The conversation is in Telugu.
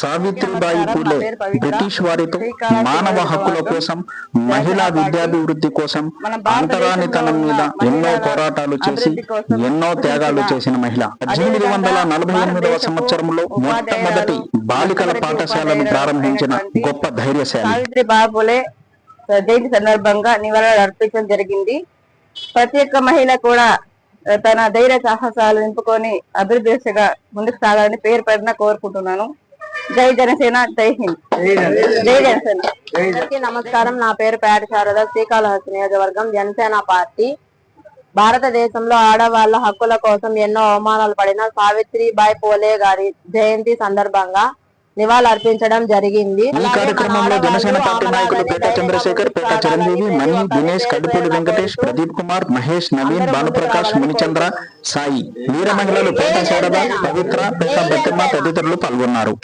సావిత్రిబాయి పూలే బ్రిటిష్ వారితో మానవ హక్కుల కోసం మహిళా విద్యాభివృద్ధి కోసం అంటరానితనం మీద ఎన్నో పోరాటాలు చేసి ఎన్నో త్యాగాలు చేసిన మహిళ. పద్దెనిమిది వందల నలభై ఎనిమిదవ సంవత్సరంలో మొట్టమొదటి బాలికల పాఠశాలను ప్రారంభించిన గొప్ప ధైర్యశాలి. జయంతి సందర్భంగా నివాళులు అర్పించడం జరిగింది. ప్రతి ఒక్క మహిళ కూడా తన ధైర్య సాహసాలు నింపుకొని అభివృద్ధి దిశగా ముందుకు సాగాలని పేరు పడిన కోరుకుంటున్నాను. జై జనసేన జై హింద్. జై జనసేన. అందరికీ నమస్కారం. నా పేరు పేట శారద శ్రీకాళహస్తి నియోజకవర్గం జనసేన పార్టీ. భారతదేశంలో ఆడవాళ్ళ హక్కుల కోసం ఎన్నో అవమానాలు పడిన సావిత్రిబాయి పోలే గారి జయంతి సందర్భంగా నివాళులు అర్పించడం జరిగింది. ఈ కార్యక్రమంలో జనసేన పార్టీ నాయకులు పేట చంద్రశేఖర్ పేట చిరంజీవి మణి దినేష్ కడిపూడి వెంకటేష్ ప్రదీప్ కుమార్ మహేష్ నవీన్ భానుప్రకాష్ మునిచంద్ర సాయి వీర మహిళలు పేట శారద పవిత్ర పేట బతిమ్మ తదితరులు పాల్గొన్నారు.